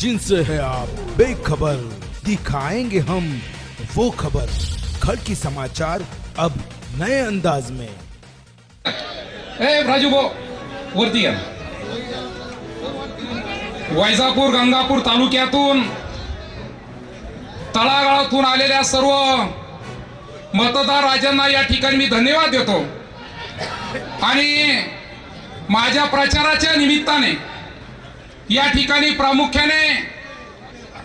जिनसे है आप। बेखबर। दिखाएंगे हम वो खबर। खड़की समाचार अब नए अंदाज में। ए राजू भाऊ वरती या। वैजापूर गंगापूर तालुक्यातून तळागाळातून आलेल्या सर्व मतदार राजांना या ठिकाणी मी धन्यवाद देतो. आणि माझ्या प्रचाराच्या निमित्ताने या ठिकाणी प्रामुख्याने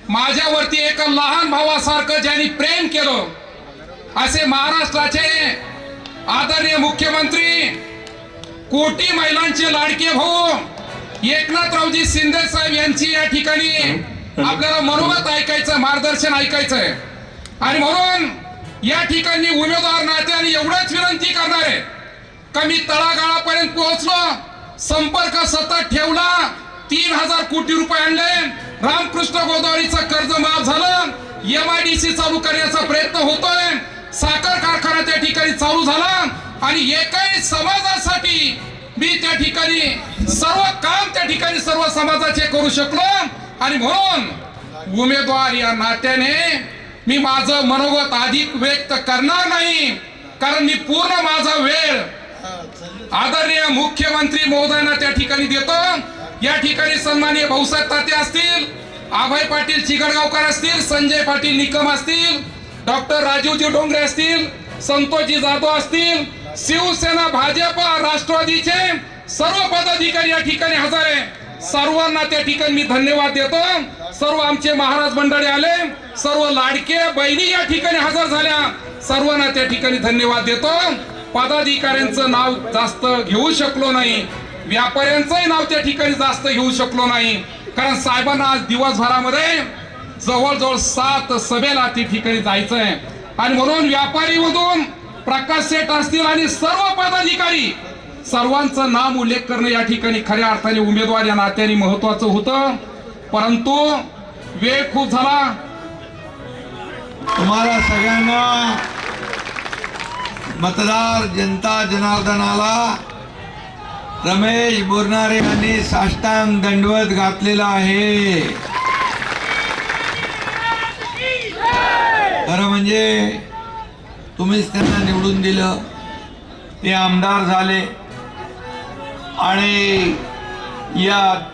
माझ्यावरती एक लहान भावासारखं ज्यांनी प्रेम केलं असे महाराष्ट्राचे आदरणीय मुख्यमंत्री कोटी महिलांचे लाडके भाऊ एकनाथरावजी शिंदे साहेब यांची या ठिकाणी आपल्याला मनोगत ऐकायचं मार्गदर्शन ऐकायचंय आणि म्हणून या ठिकाणी उमेदवार नात्याने एवढंच विनंती करणार आहे का मी तळागाळापर्यंत पोहोचलो संपर्क सतत ठेवला तीन हजार कोटी रुपये आणले. रामकृष्ण गोदावरीचं कर्ज माफ झालं. एम आय डी सी चालू करण्याचा प्रयत्न होतोय. साखर कारखाना त्या ठिकाणी चालू झाला. आणि एकही समाजासाठी मी त्या ठिकाणी सर्व काम त्या ठिकाणी सर्व समाजाचे करू शकलो. आणि म्हणून उमेदवार या नात्याने मी माझं मनोगत अधिक व्यक्त करणार नाही. कारण मी पूर्ण माझा वेळ आदरणीय मुख्यमंत्री महोदयांना त्या ठिकाणी देतो. या ठिकाणी सन्माननीय भाऊसाहेब ताते असतील आभाई पाटील चिकडगावकर असतील संजय पाटील निकम असतील डॉक्टर राजीवजी डोंगरे असतील संतोषजी जाधव असतील शिवसेना भाजप राष्ट्रवादीचे सर्व पदाधिकारी या ठिकाणी हजर आहे. सर्वांना त्या ठिकाणी मी धन्यवाद देतो. सर्व आमचे महाराज मंडळी आले. सर्व लाडके बहिणी या ठिकाणी हजर झाल्या. सर्वांना त्या ठिकाणी धन्यवाद देतो. पदाधिकाऱ्यांचं नाव जास्त घेऊ शकलो नाही. व्यापाऱ्यांचंही नाव त्या ठिकाणी जास्त घेऊ शकलो नाही. कारण साहेबांना आज दिवसभरामध्ये जवळजवळ सात सभेला त्या ठिकाणी जायचंय. आणि म्हणून व्यापारी मधून प्रकाश सेठ असतील आणि सर्व पदाधिकारी सर्वांचं नाम उल्लेख करणं या ठिकाणी खऱ्या अर्थाने उमेदवार या नात्याने महत्वाचं होतं. परंतु वेळ खूप झाला. तुम्हाला सगळ्यांना मतदार जनता जनार्दनाला रमेश बोरणारे यांनी साष्टांग दंडवत घातलेला आहे. खरं म्हणजे तुम्हीच त्यांना निवडून दिलं. ते आमदार झाले. आणि या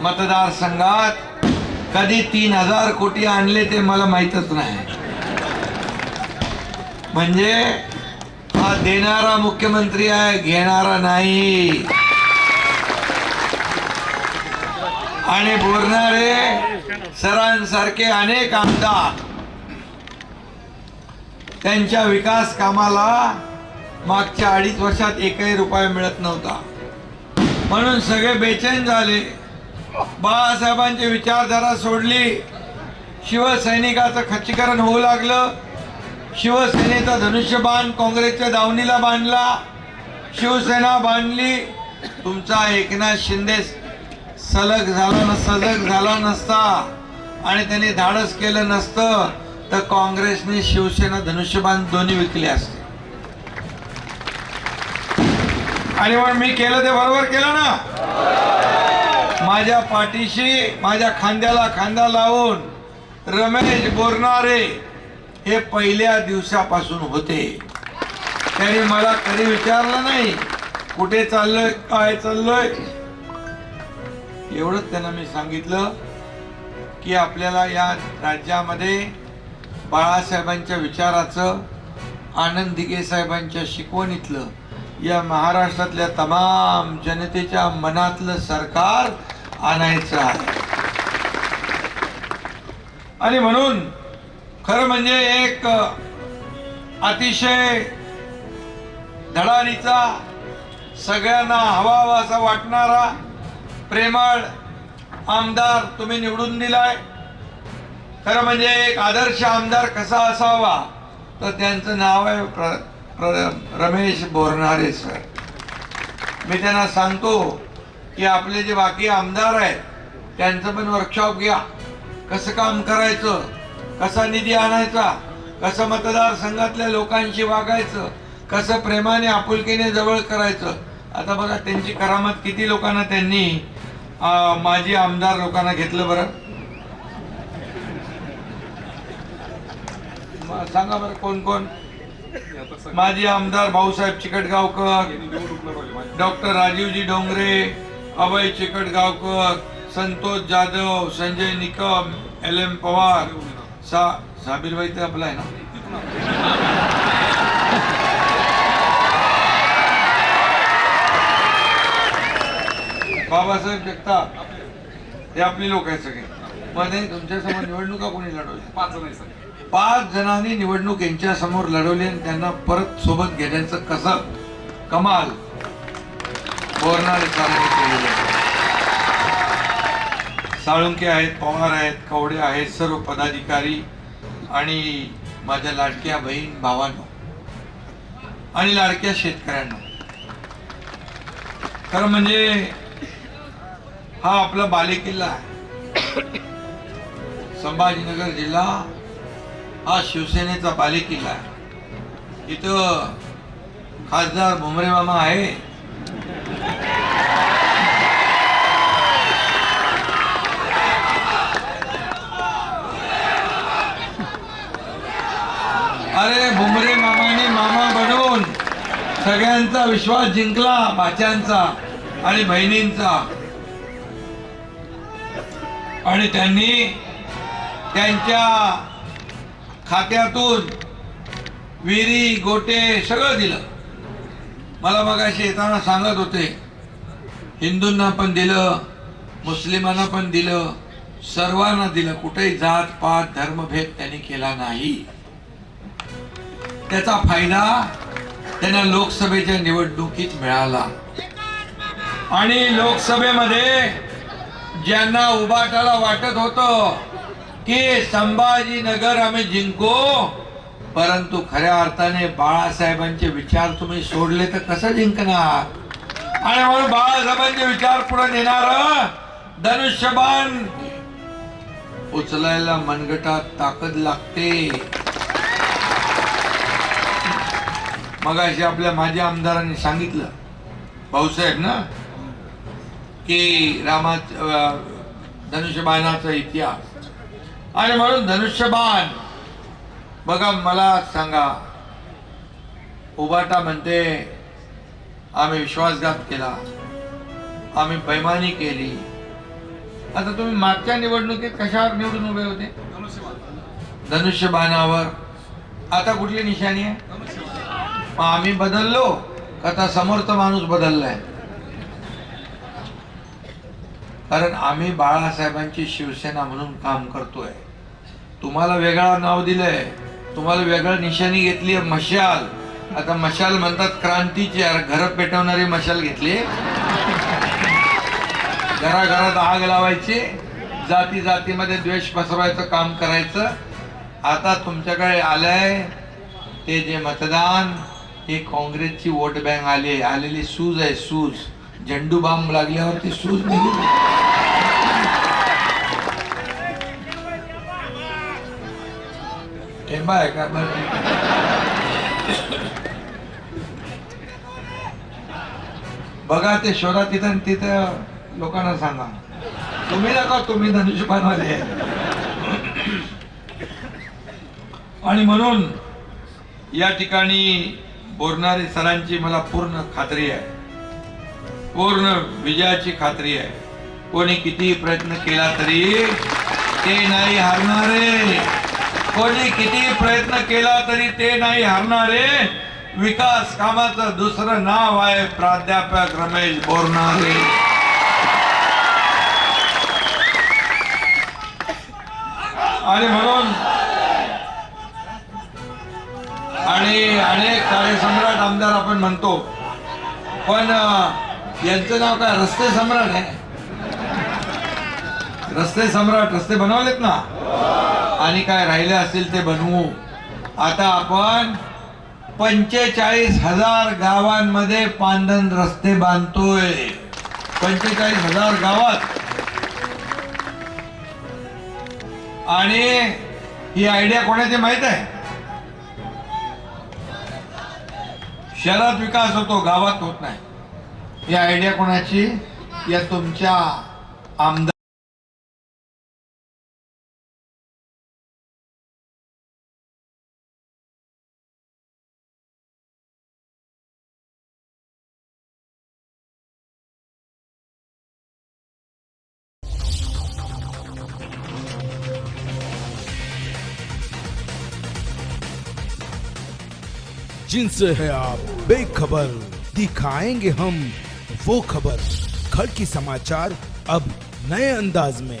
मतदारसंघात कधी तीन हजार कोटी आणले ते मला माहीतच नाही. म्हणजे हा देणारा मुख्यमंत्री आहे घेणारा नाही. आणि बोलणारे सरांसारखे अनेक आमदार त्यांच्या विकास कामाला मागच्या अडीच वर्षात एकही रुपया मिळत नव्हता. म्हणून सगळे बेचैन झाले. बाळासाहेबांची विचारधारा सोडली. शिवसैनिकाचं खच्चीकरण होऊ लागलं. शिवसेनेचा धनुष्यबाण काँग्रेसच्या दावणीला बांधला. शिवसेना बांधली. तुमचा एकनाथ शिंदे सलग झाला न सजग झाला नसता आणि त्यांनी धाडस केलं नसतं तर काँग्रेसने शिवसेना धनुष्यबाण दोन्ही विकले असते. आणि मग मी केलं ते बरोबर केलं ना? माझ्या पाठीशी माझ्या खांद्याला खांदा लावून रमेश बोरणारे हे पहिल्या दिवसापासून होते. त्यांनी मला कधी विचारलं नाही कुठे चाललोय काय चाललोय? एवढंच त्यांना मी सांगितलं की आपल्याला या राज्यामध्ये बाळासाहेबांच्या विचाराचं आनंद दिघे साहेबांच्या शिकवणीतलं या महाराष्ट्रातल्या तमाम जनतेच्या मनातलं सरकार आणायचं आहे. आणि म्हणून खरं म्हणजे एक अतिशय धडाडीचा सगळ्यांना हवा असा वाटणारा प्रेमळ आमदार तुम्ही निवडून दिलाय. खरं म्हणजे एक आदर्श आमदार कसा असावा तर त्यांचं नाव आहे प्र, प्र, रमेश बोरणारे सर. मी त्यांना सांगतो की आपले जे बाकी आमदार आहेत त्यांचं पण वर्कशॉप घ्या. कसं काम करायचं कसा निधी आणायचा? कसं मतदारसंघातल्या लोकांशी वागायचं? कसं प्रेमाने आपुलकीने जवळ करायचं? आता बघा त्यांची करामत किती लोकांना त्यांनी माजी आमदार लोकांना घेतलं बरं? सांगा बरं कोण कोण? माजी आमदार Bhausaheb Chikatgaonkar doctor Rajivji Dongre Abhay Chikatgaonkar Santosh Jadhav Sanjay Nikam L M Pawar सा साबीरबाई ते आपला आहे ना? बाबासाहेब जगताप. हे आपले लोक आहेत सगळे. मध्ये तुमच्यासमोर निवडणुका कोणी लढवल्या? पाच जण आहे सर पाच जणांनी निवडणूक यांच्या समोर लढवली आणि त्यांना परत सोबत घेण्याचं कसं कमाल. बोरणारे केलेलं आहे. साळुंके आहेत पवार आहेत कवडे आहेत सर्व पदाधिकारी आणि माझ्या लाडक्या बहीण भावांनो आणि लाडक्या शेतकऱ्यांना. खरं म्हणजे हा आपला बालेकिल्ला आहे. संभाजीनगर जिल्हा हा शिवसेनेचा बालेकिल्ला आहे. इथं खासदार भुमरे मामा आहे. अरे भुमरे मामाने मामा बनवून सगळ्यांचा विश्वास जिंकला बाच्यांचा आणि बहिणींचा. आणि त्यांनी त्यांच्या खात्यातून विहिरी गोटे सगळं दिलं. मला मग येताना सांगत होते हिंदूंना पण दिलं मुस्लिमांना पण दिलं सर्वांना दिलं कुठेही जात पात धर्मभेद त्यांनी केला नाही. त्याचा फायदा त्यांना लोकसभेच्या निवडणुकीत मिळाला. आणि लोकसभेमध्ये ज्यांना उभाटाला वाटत होतं की संभाजीनगर आम्ही जिंको परंतु खऱ्या अर्थाने बाळासाहेबांचे विचार तुम्ही सोडले तर कसं जिंकणार? आणि म्हणून बाळासाहेबांचे विचार पुढे नेणार धनुष्यबाण उचलायला मनगटात ताकद लागते. मग अशी आपल्या माझ्या आमदारांनी सांगितलं. भाऊसाहेब ना की रामा धनुष्यबाणाचा इतिहास. आणि म्हणून धनुष्यबाण बघा मला सांगा उबाटा म्हणते आम्ही विश्वासघात केला आम्ही बैमानी केली. आता तुम्ही मागच्या निवडणुकीत कशावर निवडून उभे होते? धनुष्यबाणावर. आता कुठली निशाणी आहे? मग आम्ही बदललो का आता समोरचा माणूस बदललाय? कारण आम्ही बाळासाहेबांची शिवसेना म्हणून काम करतोय. तुम्हाला वेगळं नाव दिलंय. तुम्हाला वेगळं निशाणी घेतली आहे मशाल. आता मशाल म्हणतात क्रांतीची घर पेटवणारी मशाल घेतली. घराघरात आग लावायची. जाती जातीमध्ये द्वेष पसरवायचं काम करायचं. आता तुमच्याकडे आलंय ते जे मतदान. हे काँग्रेसची वोट बँक आली आहे. आलेली सूज आहे सूज. झेंडू बांब लागल्यावर ती सूज निघून टेंबा आहे का? बरं. बघा ते शोधा तिथं तिथं लोकांना सांगा. तुम्ही नका तुम्ही धनुष्यबाणवाले. आणि म्हणून या ठिकाणी बोरणारे सरांची मला पूर्ण खात्री आहे. पूर्ण विजयाची खात्री आहे. कोणी किती प्रयत्न केला तरी ते नाही हरणारे. कोणी किती प्रयत्न केला तरी ते नाही हारणारे. विकास कामाचं दुसरं नाव आहे प्राध्यापक रमेश बोरणारे. आणि म्हणून सम्राट आमदार आपण म्हणतो. पण यांचं नाव काय? रस्ते सम्राट आहे. रस्ते सम्राट रस्ते बनवलेत ना? आणि काय राहिले असतील ते बनवू. आता आपण पंचेचाळीस हजार गावांमध्ये पांदन रस्ते बांधतोय. पंचेचाळीस हजार गावात. आणि ही आयडिया कोणाची माहीत आहे? शहरात विकास होतो गावात होत नाही. ही आयडिया कोणाची? या तुमच्या आमदार जिनसे है आप। बेखबर दिखाएंगे हम वो खबर। खड़की समाचार अब नए अंदाज में।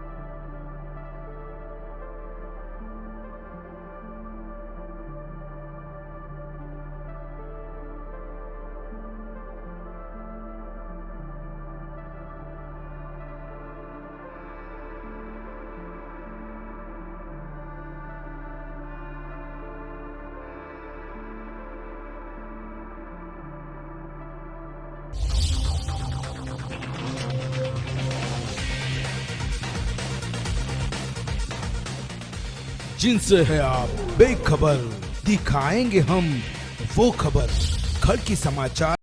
जिनसे है आप। बेखबर। दिखाएंगे हम वो खबर। खड़की समाचार।